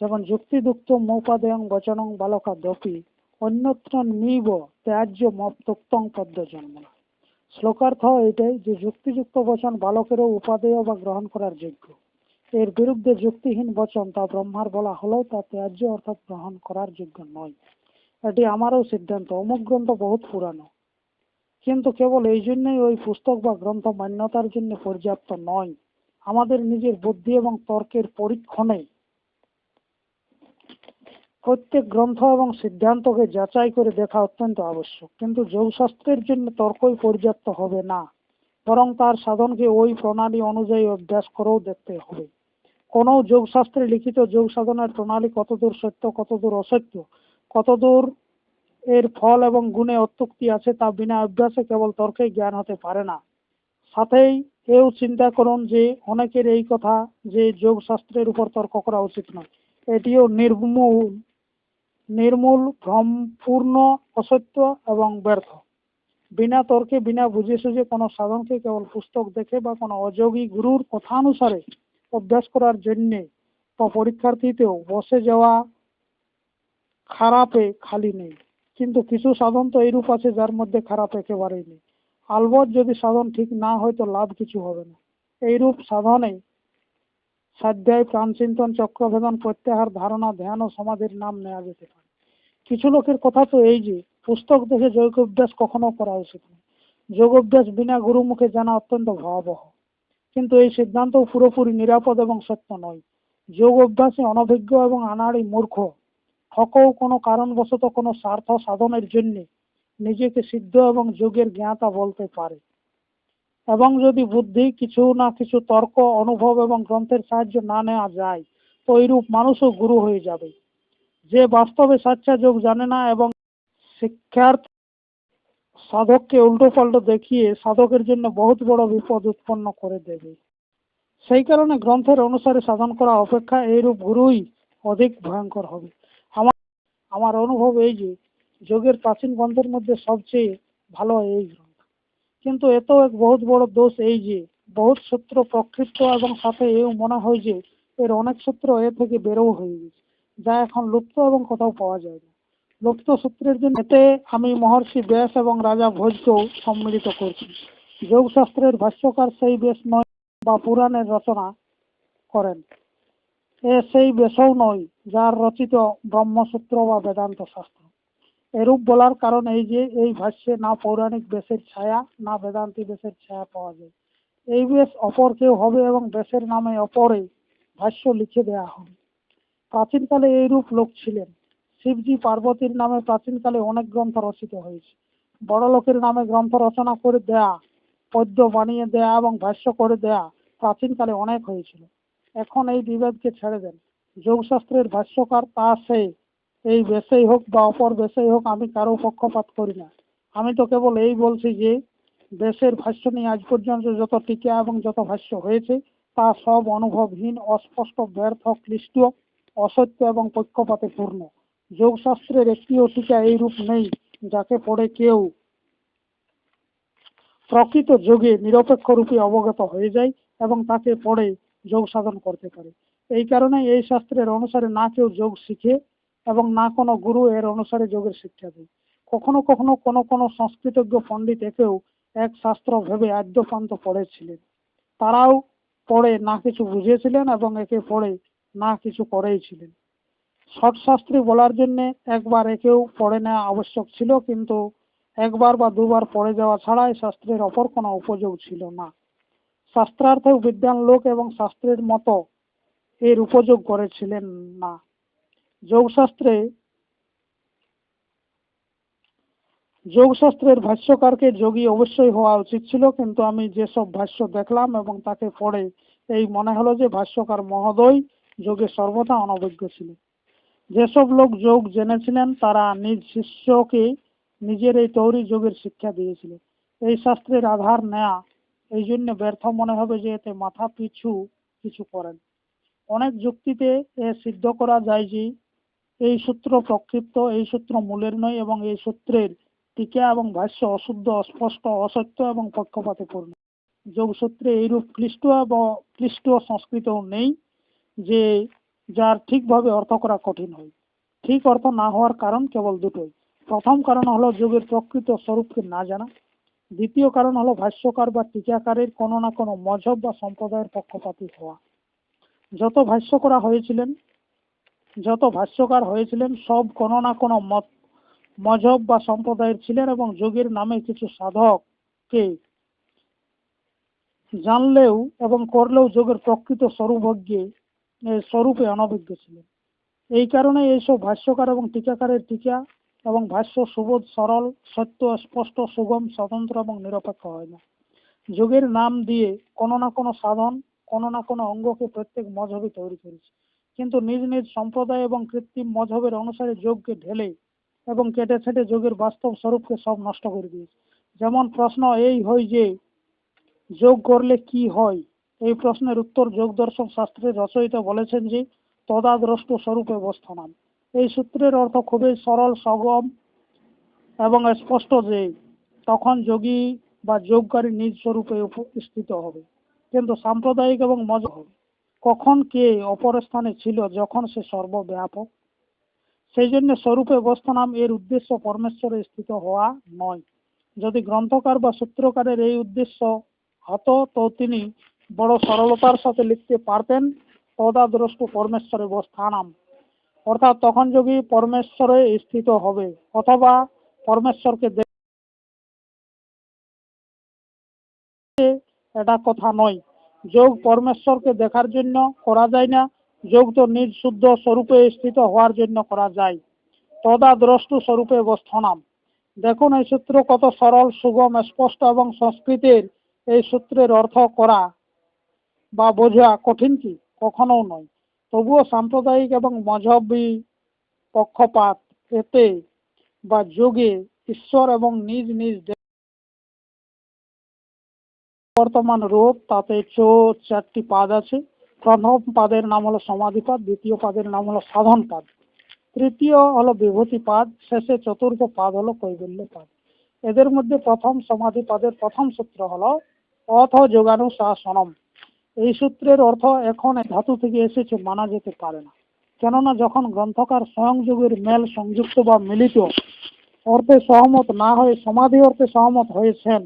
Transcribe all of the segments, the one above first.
যেমন যুক্তিযুক্ত মৌপাদেয়ং বচনং বালকা দপি, অন্যত্র নিব ত্যায্য মপ্তং পদ্য জন্ম। শ্লোকার্থ এটাই যে যুক্তিযুক্ত বচন বালকেরও উপাদেয় বা গ্রহণ করার যোগ্য। এর বিরুদ্ধে যুক্তিহীন বচন তা ব্রহ্মার বলা হলেও তা ত্যায্য অর্থাৎ গ্রহণ করার যোগ্য নয়। এটি আমারও সিদ্ধান্ত, অমুক গ্রন্থ বহুত পুরানো। কিন্তু কেবল এই জন্যই ওই পুস্তক বা গ্রন্থ মান্যতার জন্য পর্যাপ্ত নয়। আমাদের নিজের বুদ্ধি এবং তর্কের পরীক্ষণে প্রত্যেক গ্রন্থ এবং সিদ্ধান্তকে যাচাই করে দেখা অত্যন্ত আবশ্যক। কিন্তু যোগশাস্ত্রের জন্য তর্কই পর্যাপ্ত হবে না, বরং তার সাধনকে ওই প্রণালী অনুযায়ী অভ্যাস করেও দেখতে হবে। কোনো যোগশাস্ত্রে লিখিত যোগ সাধনের প্রণালী কতদূর সত্য, কতদূর অসত্য, কতদূর এর ফল এবং গুণে অত্যুক্তি আছে তা বিনা অভ্যাসে কেবল তর্কে জ্ঞান হতে পারে না। সাথেই এও চিন্তা করুন যে অনেকের এই কথা যে যোগ শাস্ত্রের উপর তর্ক করা উচিত নয়। এটিও নির্মূল নির্মূল ভ্রমপূর্ণ অসত্য এবং ব্যর্থ। বিনা তর্কে, বিনা বুঝে সুঝে কোনো সাধনকে কেবল পুস্তক দেখে বা কোনো অযোগী গুরুর কথানুসারে অভ্যাস করার জন্যে পরীক্ষার্থীতেও বসে যাওয়া খারাপে খালি নেই। কিন্তু কিছু সাধন তো এইরূপ আছে যার মধ্যে খারাপ একেবারেই নেই। আলবত যদি সাধন ঠিক না হয় তো লাভ কিছু হবে না। এইরূপ সাধনে সাধ্যায় প্রাণচিন্তন চক্রভেদন প্রত্যাহার ধারণা ধ্যান ও সমাধির নাম নেওয়া যেতে পারে। কিছু লোকের কথা তো এই যে, পুস্তক দেখে যোগ অভ্যাস কখনো করা উচিত নয়। যোগ অভ্যাস বিনা গুরুমুখে জানা অত্যন্ত ভয়াবহ। কিন্তু এই সিদ্ধান্ত পুরোপুরি নিরাপদ এবং সত্য নয়। যোগ অভ্যাসে অনভিজ্ঞ এবং আনাড়ি মূর্খ। হকেও কোনো কারণবশত কোনো স্বার্থ সাধনের জন্য নিজেকে সিদ্ধ এবং যোগের জ্ঞাতা বলতে পারে। এবং যদি বুদ্ধি, কিছু না কিছু তর্ক, অনুভব এবং গ্রন্থের সাহায্য না নেওয়া যায়, তো এইরূপ মানুষও গুরু হয়ে যাবে। যে বাস্তবে সাচ্চা যোগ জানে না এবং শিক্ষার সাধককে উল্টো পাল্টো দেখিয়ে সাধকের জন্য বহুত বড় বিপদ উৎপন্ন করে দেবে। সেই কারণে গ্রন্থের অনুসারে সাধন করা অপেক্ষা এইরূপ গুরুই অধিক ভয়ঙ্কর হবে। আমার আমার অনুভব এই যে, যোগের প্রাচীন গ্রন্থের মধ্যে সবচেয়ে ভালো এই কিন্তু এত এক বহুত বড় দোষ এই যে, বহুত সূত্র প্রক্ষিপ্ত এবং সাথে এও মনে হয় যে, এর অনেক সূত্র এ থেকে বেরো হয়ে গেছে, যা এখন লুপ্ত এবং কোথাও পাওয়া যায় না। লুপ্ত সূত্রের জন্য এতে আমি মহর্ষি ব্যাস এবং রাজা ভোজকেও সম্মিলিত করছি। যোগশাস্ত্রের ভাষ্যকার সেই বেশ নয় বা পুরাণের রচনা করেন। এ সেই বেশও নয়, যার রচিত ব্রহ্মসূত্র বা বেদান্ত শাস্ত্র। এরূপ বলার কারণ এই যে, এই ভাষ্যে না পৌরাণিক বেশের ছায়া, না বেদান্তি বেশের ছায়া পাওয়া যায়। এই বেশ অপর কেউ হবে এবং বেশের নামে অপরে ভাষ্য লিখে দেয়া হবে। প্রাচীনকালে এইরূপ লোক ছিলেন। শিবজি পার্বতীর নামে প্রাচীনকালে অনেক গ্রন্থ রচিত হয়েছে। বড় লোকের নামে গ্রন্থ রচনা করে দেয়া, পদ্য বানিয়ে দেয়া এবং ভাষ্য করে দেয়া প্রাচীনকালে অনেক হয়েছিল। এখন এই বিভেদকে ছেড়ে দেন। যোগশাস্ত্রের ভাষ্যকার তা সে এই বেশেই হোক বা অপর বেশেই হোক, আমি কারও পক্ষপাত করি না। আমি তো কেবল এই বলছি যে, দেশের ভাষ্য নিয়ে আজ পর্যন্ত যত টিকা এবং যত ভাষ্য হয়েছে, তা সব অনুভবহীন, অস্পষ্ট, ব্যর্থ, ক্লিষ্ট, অসত্য এবং পক্ষপাতে পূর্ণ। যোগশাস্ত্রের একটিও টিকা এইরূপ নেই, যাকে পড়ে কেউ প্রকৃত যোগে নিরপেক্ষ রূপে অবগত হয়ে যায় এবং তাকে পড়ে যোগ সাধন করতে পারে। এই কারণে এই শাস্ত্রের অনুসারে না কেউ যোগ শিখে এবং না কোনো গুরু এর অনুসারে যোগের শিক্ষা দেয়। কখনো কখনো কোনো কোনো সংস্কৃতজ্ঞ পণ্ডিত একেও এক শাস্ত্র ভেবে আদ্যপান্ত পড়েছিলেন। তারাও পড়ে না কিছু বুঝেছিলেন এবং একে পড়ে না কিছু করেইছিলেন। শাস্ত্রী বলার জন্য একবার একেও পড়ে নেওয়া আবশ্যক ছিল, কিন্তু একবার বা দুবার পড়ে যাওয়া ছাড়া এই শাস্ত্রের অপর কোনো উপযোগ ছিল না। শাস্ত্রার্থেও বিদ্যান লোক এবং শাস্ত্রের মতো এর উপযোগ করেছিলেন না। যোগশাস্ত্রে, যোগশাস্ত্রের ভাষ্যকারকে যোগী অবশ্যই হওয়া উচিত ছিল, কিন্তু আমি যেসব ভাষ্য দেখলাম এবং তাকে পড়ে, এই মনে হলো যে ভাষ্যকার মহোদয় যোগে সর্বদা অনভিজ্ঞ ছিল যেসব লোক যোগ জেনেছিলেন, তারা নিজ শিষ্যকে নিজের এই তৌরি যোগের শিক্ষা দিয়েছিলেন। এই শাস্ত্রের আধার নেয়া, এই জন্য ব্যর্থ মনে হবে যে এতে মাথা পিছু কিছু করেন। অনেক যুক্তিতে এ সিদ্ধ করা যায় যে এই সূত্র প্রক্ষিপ্ত, এই সূত্র মূলের নয় এবং এই সূত্রের টিকা এবং ভাষ্য অশুদ্ধ, অস্পষ্ট, অসত্য এবং পক্ষপাতে পূর্ণ। যোগসূত্রে এইরূপ ক্লিষ্ট এবং ক্লিষ্ট সংস্কৃত নেই যে, যার ঠিকভাবে অর্থ করা কঠিন হয়। ঠিক অর্থ না হওয়ার কারণ কেবল দুটোই। প্রথম কারণ হলো যোগের প্রকৃত স্বরূপকে না জানা। দ্বিতীয় কারণ হলো ভাষ্যকার বা টিকাকারের কোনো না কোনো মজহব বা সম্প্রদায়ের পক্ষপাতী হওয়া। যত ভাষ্য করা হয়েছিলেন যত ভাষ্যকার হয়েছিলেন, সব কোনো না কোনো মত মজহব বা সম্প্রদায়ের ছিলেন এবং যোগের নামে কিছু সাধককে জানলেও এবং করলেও যোগের প্রকৃত স্বরূপজ্ঞে স্বরূপে অনভিজ্ঞ ছিলেন। এই কারণে এইসব ভাষ্যকার এবং টিকাকারের টিকা এবং ভাষ্য সুবোধ, সরল, সত্য, স্পষ্ট, সুগম, স্বতন্ত্র এবং নিরপেক্ষ হয় না। যোগের নাম দিয়ে কোনো না কোনো সাধন, কোনো না কোনো অঙ্গকে প্রত্যেক মজহবই তৈরি করেছে। কিন্তু নিজ নিজ সম্প্রদায় এবং কৃত্রিম মজহবের অনুসারে যোগকে ঢেলে এবং কেটে ছেটে যোগের বাস্তব স্বরূপকে সব নষ্ট করে দিয়েছে। যেমন প্রশ্ন এই হয় যে, যোগ করলে কি হয়? এই প্রশ্নের উত্তর যোগ দর্শন শাস্ত্রের রচয়িতা বলেছেন যে, তদাদ্রষ্ট স্বরূপে অবস্থানাম এই সূত্রের অর্থ খুবই সরল, সগম এবং স্পষ্ট যে, তখন যোগী বা যোগকারী নিজ স্বরূপে উপস্থিত হবে। কিন্তু সাম্প্রদায়িক এবং মজা হবে কখন কে অপর স্থানে ছিল যখন সে সর্বব্যাপক? সেই জন্য স্বরূপে অবস্থানাম এর উদ্দেশ্য পরমেশ্বরে স্থিত হওয়া নয়। যদি গ্রন্থকার বা সূত্রকারের এই উদ্দেশ্য হতো, তো তিনি বড় সরলতার সাথে লিখতে পারতেন। তদাদ্রষ্ট পরমেশ্বরে অবস্থানাম অর্থাৎ তখন যোগী পরমেশ্বরে স্থিত হবে, অথবা পরমেশ্বরকে এটা কথা নয়। যোগ পরমেশ্বরকে দেখার জন্য করা যায় না, যোগ তো নিজ শুদ্ধ স্বরূপে স্থিত হওয়ার জন্য করা যায়। তদা দ্রষ্টু স্বরূপে অবস্থানাম। দেখুন এই সূত্র কত সরল, সুগম, স্পষ্ট এবং সংস্কৃতের এই সূত্রের অর্থ করা বা বোঝা কঠিন কি? কখনো নয়। তবুও সাম্প্রদায়িক এবং মজহবী পক্ষপাত, এতে বা যোগে ঈশ্বর এবং নিজ নিজ বর্তমান রূপ তাতে চো চারটি পাদ আছে। প্রথম পাদের নাম হলো সমাধিপাদ, দ্বিতীয় পাদের নাম হলো সাধন পাদ তৃতীয় হলো বিভূতি পাদ শেষে চতুর্থ পাদ হলো কৈবল্য পাদ এদের মধ্যে প্রথম সমাধি পাদের প্রথম সূত্র হলো অথ যোগানু শাসনম এই সূত্রের অর্থ এখন ধাতু থেকে এসেছে, মানা যেতে পারে না। কেননা যখন গ্রন্থকার স্বয়ং যোগের মেল সংযুক্ত বা মিলিত অর্থে সহমত না হয়ে সমাধি অর্থে সহমত হয়েছেন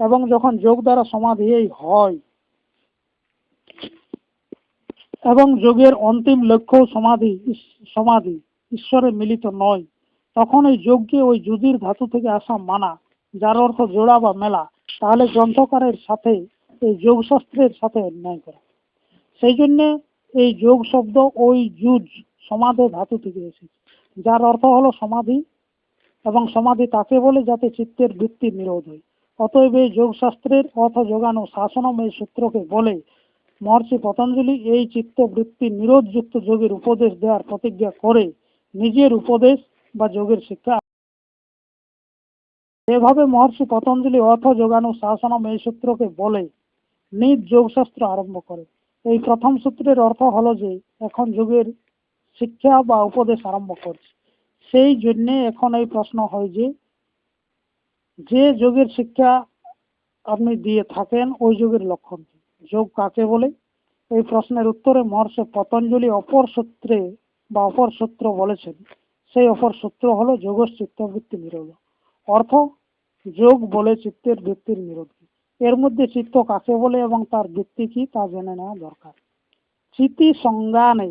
এবং যখন যোগ দ্বারা সমাধি হয়, এবং যোগের অন্তিম লক্ষ্য সমাধি সমাধি, ঈশ্বরে মিলিত নয়, তখন এই যোগকে ওই যুদির ধাতু থেকে আসা মানা, যার অর্থ জোড়া বা মেলা, তাহলে গ্রন্থকারের সাথে, এই যোগশাস্ত্রের সাথে অন্যায় করা। সেই জন্যে এই যোগ শব্দ ওই যুজ সমাধি ধাতু থেকে এসেছে, যার অর্থ হলো সমাধি, এবং সমাধি তাকে বলে যাতে চিত্তের বৃত্তি নিরোধ হয়। অতএব এই যোগশাস্ত্রের অর্থ যোগানো শাসনম এই সূত্রকে বলে, মহর্ষি পতঞ্জলি এই চিত্ত বৃত্তি নিরোধযুক্ত যোগের উপদেশ দেওয়ার প্রতিজ্ঞা করে, নিজের উপদেশ বা যোগের শিক্ষা। এভাবে মহর্ষি পতঞ্জলি অর্থ যোগানো শাসনম এই সূত্রকে বলে, নিজ যোগশাস্ত্র আরম্ভ করে। এই প্রথম সূত্রের অর্থ হলো যে, এখন যোগের শিক্ষা বা উপদেশ আরম্ভ করছে। সেই জন্যে এখন এই প্রশ্ন হয় যে যে যোগের শিক্ষা আপনি দিয়ে থাকেন, ওই যোগের লক্ষণ যোগ কাকে বলে? এই প্রশ্নের উত্তরে মহর্ষি পতঞ্জলি অপর সূত্রে বা অপর সূত্র বলেছেন, সেই অপর সূত্র হলো যোগের চিত্তবৃত্তি নিরোধ। অর্থ, যোগ বলে চিত্তের বৃত্তির নিরোধ এর মধ্যে চিত্ত কাকে বলে এবং তার বৃত্তি কি তা জেনে নেওয়া দরকার। চিতি সংজ্ঞানে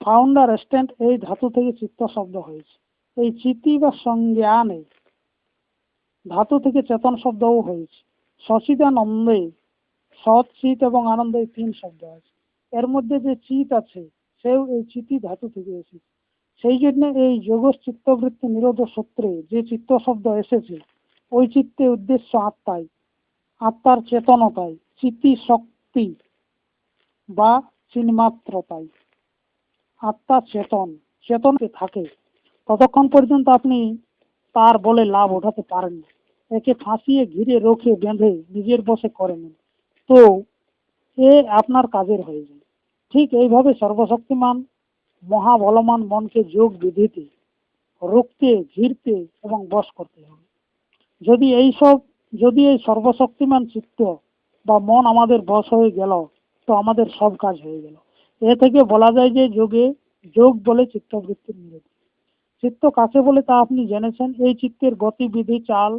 ফাউন্ডার স্ট্যান্ড এই ধাতু থেকে চিত্ত শব্দ হয়েছে। এই চিতি বা সংজ্ঞানে ধাতু থেকে চেতন শব্দও হয়েছে। সচিদানন্দে সৎ চিত এবং আনন্দে তিন শব্দ আছে। এর মধ্যে যে চিত আছে, সেও এই চিতি ধাতু থেকে এসেছে। সেই জন্য এই যোগ চিত্তবৃত্তি নিরোধ সূত্রে যে চিত্ত শব্দ এসেছে, ওই চিত্তে উদ্দেশ্য আত্মাই। আত্মার চেতনতাই চিতি শক্তি বা চিন্মাত্রতাই। আত্মা চেতন চেতনকে থাকে। ততক্ষণ পর্যন্ত আপনি তার বলে লাভ ওঠাতে পারেন না। একে ফাঁসিয়ে ঘিরে রোখে বেঁধে নিজের বসে করে নেন তো এ আপনার কাজের হয়ে যায়। ঠিক এইভাবে সর্বশক্তিমান, মহাবলমান মনকে যোগ বিধিতে, রুখতে, ঘিরতে এবং বশ করতে হবে। যদি এই সব, যদি এই সর্বশক্তিমান চিত্ত বা মন আমাদের বশ হয়ে গেল, তো আমাদের সব কাজ হয়ে গেল। এ থেকে বলা যায় যে যোগে যোগ বলে চিত্তবৃত্তির নিরোধ চিত্ত কাকে বলে তা আপনি জেনেছেন। এই চিত্তের গতিবিধি, চাল,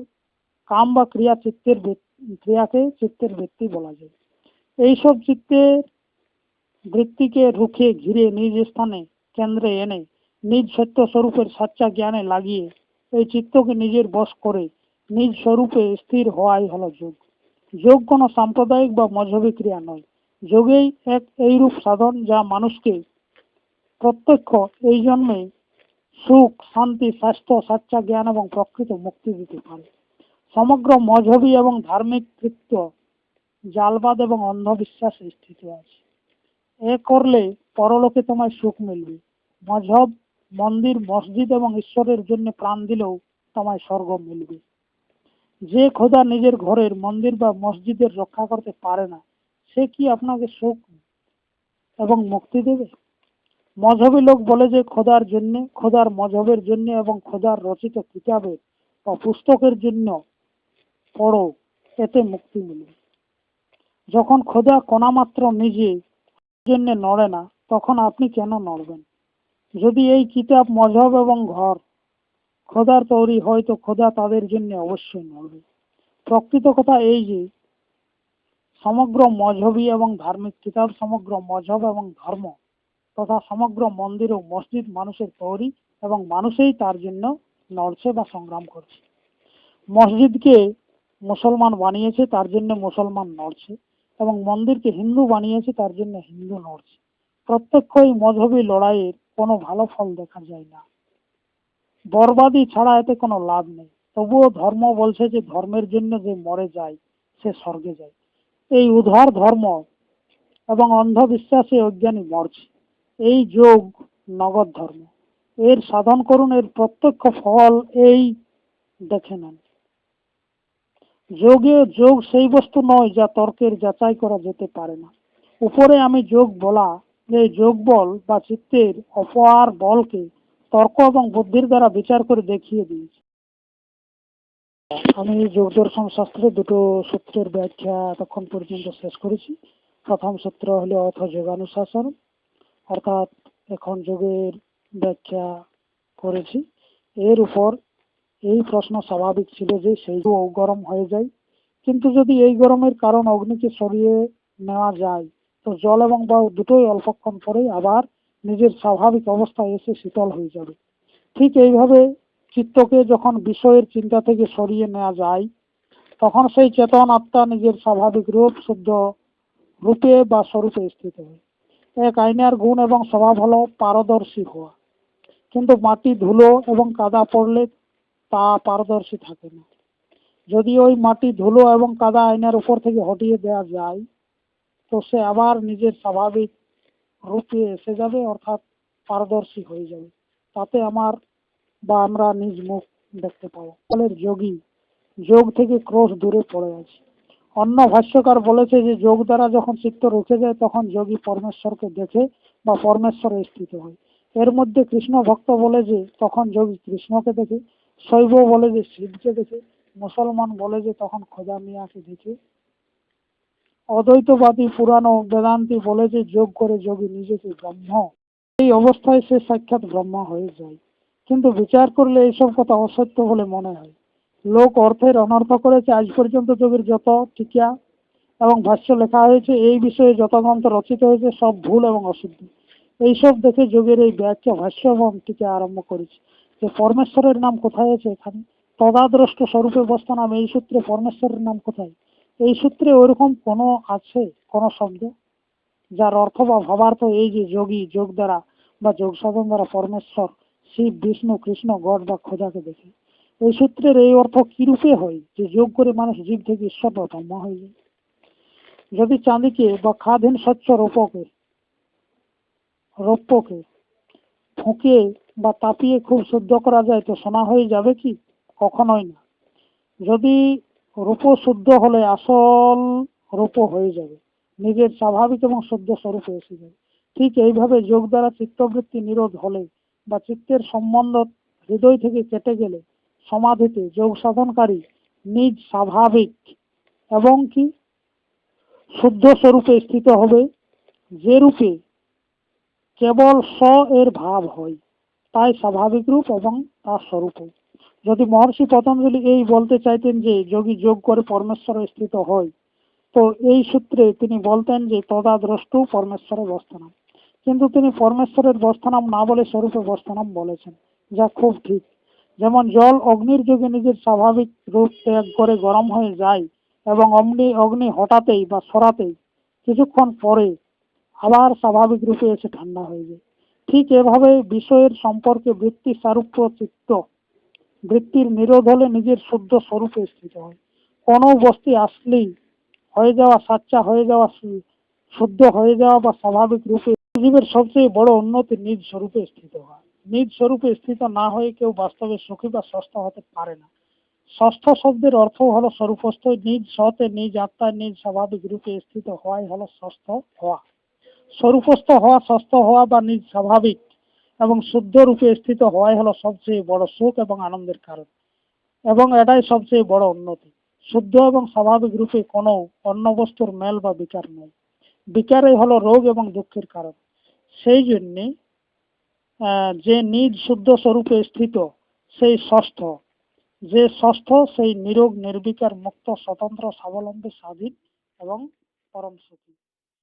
কাম বা ক্রিয়া চিত্তের ক্রিয়াকে চিত্তের বৃত্তি বলা যায়। এইসব চিত্তের বৃত্তিকে রুখে, ঘিরে, নিজ স্থানে, কেন্দ্রে এনে, নিজ সত্য স্বরূপের সাচ্চা জ্ঞানে লাগিয়ে, এই চিত্তকে নিজের বশ করে, নিজ স্বরূপে স্থির হওয়াই হলো যোগ। যোগ কোনো সাম্প্রদায়িক বা মজহবী ক্রিয়া নয়। যোগেই এক এইরূপ সাধন যা মানুষকে প্রত্যক্ষ এই জন্মে সুখ, শান্তি, স্বাস্থ্য সাচ্চা জ্ঞান এবং প্রকৃত মুক্তি দিতে পারে। সমগ্র মজহবী এবং ধার্মিক কৃত্য জালবাদ এবং অন্ধবিশ্বাসে স্থিত আছে। এ করলে পরলোকে তোমায় সুখ মিলবে। মজহব, মন্দির, মসজিদ এবং ঈশ্বরের জন্য প্রাণ দিলেও তোমায় স্বর্গ মিলবে। যে খোদা নিজের ঘরের মন্দির বা মসজিদের রক্ষা করতে পারে না, সে কি আপনাকে সুখ এবং মুক্তি দেবে? মজহবী লোক বলে যে, খোদার জন্য, খোদার মজহবের জন্য এবং খোদার রচিত কিতাবের বা পুস্তকের জন্য পড়ো, এতে মুক্তি মিলবে যখন খোদা কণামাত্র নিজে জন্য নড়ে না, তখন আপনি কেন নড়বেন? যদি এই কিতাব মজহব এবং ঘর খোদার তৈরি হয়, তো খোদা তাদের জন্য অবশ্যই নড়বে। প্রকৃত কথা এই যে, সমগ্র মজহবী এবং ধার্মিক কিতাব, সমগ্র মজহব এবং ধর্ম তথা সমগ্র মন্দির ও মসজিদ মানুষের তৈরি এবং মানুষই তার জন্য নড়ছে বা সংগ্রাম করছে। মসজিদকে মুসলমান বানিয়েছে, তার জন্য মুসলমান নড়ছে এবং মন্দিরকে হিন্দু বানিয়েছে, তার জন্য হিন্দু নড়ছে। প্রত্যক্ষই মজহবী লড়াইয়ের কোনো ভালো ফল দেখা যায় না। বরবাদী ছাড়া এতে কোনো লাভ নেই। তবুও ধর্ম বলছে যে ধর্মের জন্য যে মরে যায়, সে স্বর্গে যায়। এই উধার ধর্ম এবং অন্ধবিশ্বাসে অজ্ঞানী মরছে। এই যোগ নগদ ধর্ম। এর সাধন করুন, এর প্রত্যক্ষ ফল এই দেখে নেন। যোগে যোগ সেই বস্তু নয় যা তর্কের যাচাই করা যেতে পারে না। উপরে আমি যোগ বলা, এই যোগ বল বা চিত্তের অপহার বলকে তর্ক এবং বুদ্ধির দ্বারা বিচার করে দেখিয়ে দিয়েছি। আমি যোগ দর্শন শাস্ত্রে দুটো সূত্রের ব্যাখ্যা এতক্ষণ পর্যন্ত শেষ করেছি। প্রথম সূত্র হলো অথ যোগানুশাসন অর্থাৎ এখন যোগের ব্যাখ্যা করেছি। এর উপর এই প্রশ্ন স্বাভাবিক ছিল যে সেই গরম হয়ে যায়। কিন্তু যদি এই গরমের কারণ অগ্নিকে সরিয়ে নেওয়া যায়, তো জল এবং বায়ু দুটোই অল্পক্ষণ পরেই আবার নিজের স্বাভাবিক অবস্থায় এসে শীতল হয়ে যাবে। ঠিক এইভাবে চিত্তকে যখন বিষয়ের চিন্তা থেকে সরিয়ে নেওয়া যায়, তখন সেই চেতন আত্মা নিজের স্বাভাবিক রূপ, শুদ্ধ রূপে বা স্বরূপে স্থিত হয়। এক আইনার গুণ এবং স্বভাব হলো পারদর্শী হওয়া। কিন্তু মাটি ধুলো এবং কাদা পড়লে তা পারদর্শী থাকে না। যদি ওই মাটি ধুলো এবং কাদা আয়নার উপর থেকে হটিয়ে দেওয়া যায়, তো সে আবার নিজের স্বাভাবিক রূপে এসে যাবে, অর্থাৎ পারদর্শী হয়ে যাবে। তাতে আমার বা আমরা নিজ মুখ দেখতে পাবো। ফলের যোগী, যোগ থেকে ক্রোশ দূরে পড়ে আছে। অন্য ভাষ্যকার বলেছে যে যোগ দ্বারা যখন চিত্ত রুখে যায়, তখন যোগী পরমেশ্বরকে দেখে বা পরমেশ্বরে স্থিত হয়। এর মধ্যে কৃষ্ণ ভক্ত বলে যে, তখন যোগী কৃষ্ণকে দেখে, শৈব বলে যে, শিবকে দেখে, মুসলমান বলে যে, তখন খোদা মিয়াকে দেখে। অদ্বৈতবাদী পুরানো বেদান্তি বলে যে, যোগ করে যোগী নিজেকে ব্রহ্ম। এই অবস্থায় সে সাক্ষাৎ ব্রহ্ম হয়ে যায়। কিন্তু বিচার করলে এইসব কথা অসত্য বলে মনে হয়। লোক অর্থের অনর্থ করেছে, আজ পর্যন্ত যোগের যত টিকা এবং ভাষ্য লেখা হয়েছে, এই বিষয়ে যত গ্রন্থ রচিত হয়েছে, সব ভুল এবং অশুদ্ধ। এইসব দেখে যোগের এই ব্যাখ্যা, ভাষ্য এবং টিকা আরম্ভ করেছে। যে পরমেশ্বরের নাম কোথায় আছে এখানে? তদাদ্রষ্ট স্বরূপে বস্ত নাম, এই সূত্রে পরমেশ্বরের নাম কোথায়? এই সূত্রে ওইরকম কোনো আছে, কোনো শব্দ যার অর্থ বা ভাবার্থ এই যে যোগী, যোগ দ্বারা বা যোগ সাধন দ্বারা পরমেশ্বর, শিব, বিষ্ণু, কৃষ্ণ, গড বা খোদাকে দেখে। এই সূত্রের এই অর্থ কি রূপে হয় যে যোগ করে মানুষ জীব থেকে ঈশ্বর ব্রহ্ম হয়ে যায়? যদি চাঁদিকে বা খাদহীন স্বচ্ছ রূপকে, রৌপ্যকে ফুঁকে বা তাপিয়ে খুব শুদ্ধ করা যায় তো সোনা হয়ে যাবে কি? কখনোই না। যদি রূপ শুদ্ধ হলে আসল রূপ হয়ে যাবে, নিজের স্বাভাবিক এবং শুদ্ধ স্বরূপে এসে যাবে। ঠিক এইভাবে যোগ দ্বারা চিত্তবৃত্তি নিরোধ হলে বা চিত্তের সম্বন্ধ হৃদয় থেকে কেটে গেলে সমাধিতে যোগ সাধনকারী নিজ স্বাভাবিক এবং কি শুদ্ধ স্বরূপে স্থিত হবে, যে রূপে কেবল স এর ভাব হয়, তাই স্বাভাবিক রূপ এবং তার স্বরূপ। যদি মহর্ষি পতঞ্জলি এই বলতে চাইতেন যে যোগী যোগ করে পরমেশ্বরে স্থিত হয়, তো এই সূত্রে তিনি বলতেন যে তদা দ্রষ্টু পরমেশ্বরের বস্থানাম কিন্তু তিনি পরমেশ্বরের বস্থানাম না বলে স্বরূপে বস্থানাম বলেছেন, যা খুব ঠিক। যেমন জল অগ্নির যুগে নিজের স্বাভাবিক রূপ ত্যাগ করে গরম হয়ে যায় এবং অগ্নি অগ্নি হঠাতেই বা সরাতেই কিছুক্ষণ পরে আবার স্বাভাবিক রূপে এসে ঠান্ডা হয়ে যায়। ঠিক এভাবে বিষয়ের সম্পর্কে বৃত্তি সারূপ্য চিত্ত। বৃত্তির নিরোধ হলে নিজের শুদ্ধ স্বরূপে স্থিত হয়। কোনো বস্তি আসলেই হয়ে যাওয়া সাচ্চা, হয়ে যাওয়া শুদ্ধ, হয়ে যাওয়া বা স্বাভাবিক রূপে জীবের সবচেয়ে বড় উন্নতি নিজ স্বরূপে স্থিত হওয়া নিজ স্বরূপে স্থিত না হয়ে কেউ বাস্তবে সুখী বা ষষ্ঠ হতে পারে না। ষষ্ঠ শব্দের অর্থ হলো স্বরূপস্থ। নিজ সতে, নিজ আত্মায়, নিজ স্বাভাবিক রূপে স্থিত হওয়াই হলো ষষ্ঠ হওয়া। স্বরূপস্থ হওয়া, ষষ্ঠ হওয়া বা নিজ স্বাভাবিক এবং শুদ্ধ রূপে স্থিত হওয়াই হলো সবচেয়ে বড় সুখ এবং আনন্দের কারণ। এবং এটাই সবচেয়ে বড় উন্নতি। শুদ্ধ এবং স্বাভাবিক রূপে কোনো অন্য বস্তুর মেল বা বিকার নেই বিকারই হলো রোগ এবং দুঃখের কারণ। সেই জন্যে যে নিজ শুদ্ধ স্বরূপে স্থিত, সেই ষষ্ঠ। যে ষষ্ঠ, সেই নিরোগ, নির্বিকার, মুক্ত, স্বতন্ত্র, স্বাবলম্বী, স্বাধীন এবং পরম সুখী।